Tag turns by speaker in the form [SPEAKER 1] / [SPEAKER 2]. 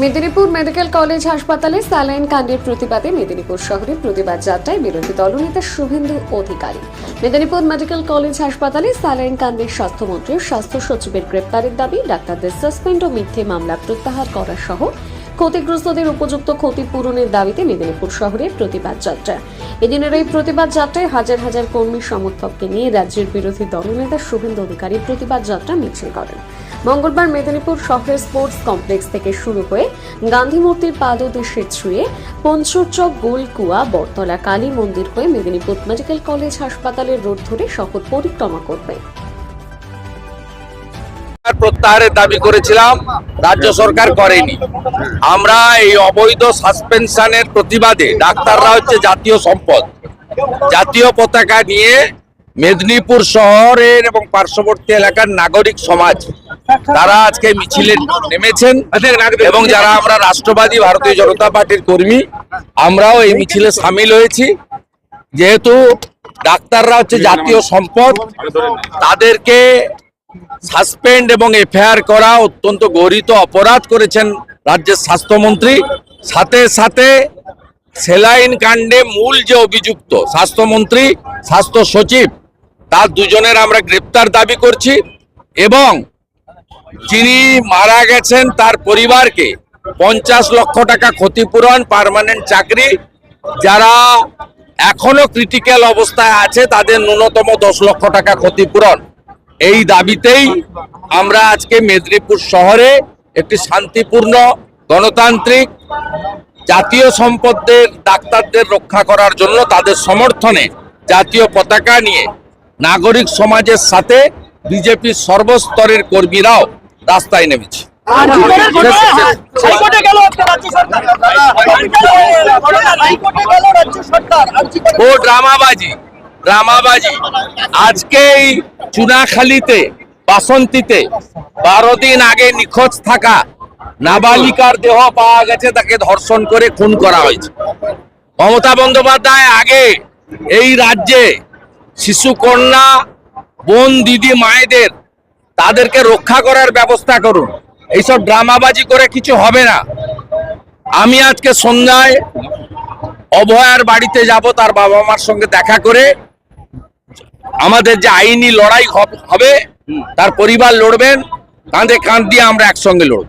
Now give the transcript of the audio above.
[SPEAKER 1] Medinipur medical college হাসপাতালে saline কাণ্ডের প্রতিবাদে মেদিনীপুর শহরে প্রতিবাদ যাত্রায় বিরোধী দলনেতা শুভেন্দু অধিকারী। মেদিনীপুর মেডিকেল কলেজ হাসপাতালে স্যালাইন কাণ্ডের স্বাস্থ্যমন্ত্রী স্বাস্থ্য সচিবের গ্রেপ্তারের দাবি, ডাক্তারদের সাসপেন্ড ও মিথ্যে মামলা প্রত্যাহার করা সহ ক্ষতিগ্রস্তদের উপযুক্ত ক্ষতিপূরণের দাবিতে মেদিনীপুর শহরে প্রতিবাদ যাত্রা। এদিনের এই প্রতিবাদ যাত্রায় হাজার হাজার কর্মী, সমর্থককে নিয়ে রাজ্যের বিরোধী দলনেতা শুভেন্দু অধিকারী প্রতিবাদ যাত্রা মিছিল করেন। মঙ্গলবার মেদিনীপুর শহরের স্পোর্টস কমপ্লেক্স থেকে শুরু হয়ে গান্ধী মূর্তির পাদদেশে ছুঁয়ে পঞ্চচক গোলকুয়া, বটতলা, কালী মন্দির হয়ে মেদিনীপুর মেডিকেল কলেজ হাসপাতালের রোড ধরে শহর পরিক্রমা করবে।
[SPEAKER 2] প্রত্যাহারের দাবি করেছিলাম, রাজ্য সরকার করেনি। আমরা এই অবৈধ সাসপেনশনের প্রতিবাদে ডাক্তাররা হচ্ছে জাতীয় সম্পদ। জাতীয় পতাকা নিয়ে মেদিনীপুর শহরের এবং পার্শ্ববর্তী এলাকার নাগরিক সমাজ, তারা আজকে মিছিলে নেমেছেন এবং যারা আমরা রাষ্ট্রবাদী ভারতীয় জনতা পার্টির কর্মী, আমরাও এই মিছিলে সামিল হয়েছি। যেহেতু ডাক্তাররা হচ্ছে জাতীয় সম্পদ, তাদেরকে সাসপেন্ড এবং এফআইআর করা অত্যন্ত গরিত অপরাধ করেছেন রাজ্যের স্বাস্থ্যমন্ত্রী। সাথে সাথে সেলাইন কাণ্ডে মূল যে অভিযুক্ত স্বাস্থ্যমন্ত্রী, স্বাস্থ্য সচিব, তার দুজনের আমরা গ্রেপ্তার দাবি করছি এবং যিনি মারা গেছেন তার পরিবারকে পঞ্চাশ লক্ষ টাকা ক্ষতিপূরণ, পার্মানেন্ট চাকরি, যারা এখনও ক্রিটিক্যাল অবস্থায় আছে, তাদের ন্যূনতম দশ লক্ষ টাকা ক্ষতিপূরণ। এই দাবিতেই আমরা আজকে মেদিনীপুর শহরে একটি শান্তিপূর্ণ গণতান্ত্রিক জাতীয় সম্পদের ডাক্তারদের রক্ষা করার জন্য তাদের সমর্থনে জাতীয় পতাকা নিয়ে নাগরিক সমাজের সাথে বিজেপির সর্বস্তরের কর্মীরাও রাস্তায় নেমেছে। ও ড্রামাবাজি ড্রামাবাজি আজকেই চুনাখালীতে, বাসন্তীতে বারো দিন আগে নিখোঁজ থাকা নাবালিকার দেহ পাওয়া গেছে, তাকে ধর্ষণ করে খুন করা হয়েছে। মমতা বন্দ্যোপাধ্যায় আগে এই রাজ্যে শিশু কন্যা, বোন, দিদি, মায়েদের তাদেরকে রক্ষা করার ব্যবস্থা করুন। এইসব ড্রামাবাজি করে কিছু হবে না। আমি আজকে সন্ধ্যায় অভয়ার বাড়িতে যাব, তার বাবা মার সঙ্গে দেখা করে আমাদের যে আইনি লড়াই হব- তার পরিবার লড়বেন কাঁধে কাঁধ দিয়ে আমরা একসঙ্গে লড়ব।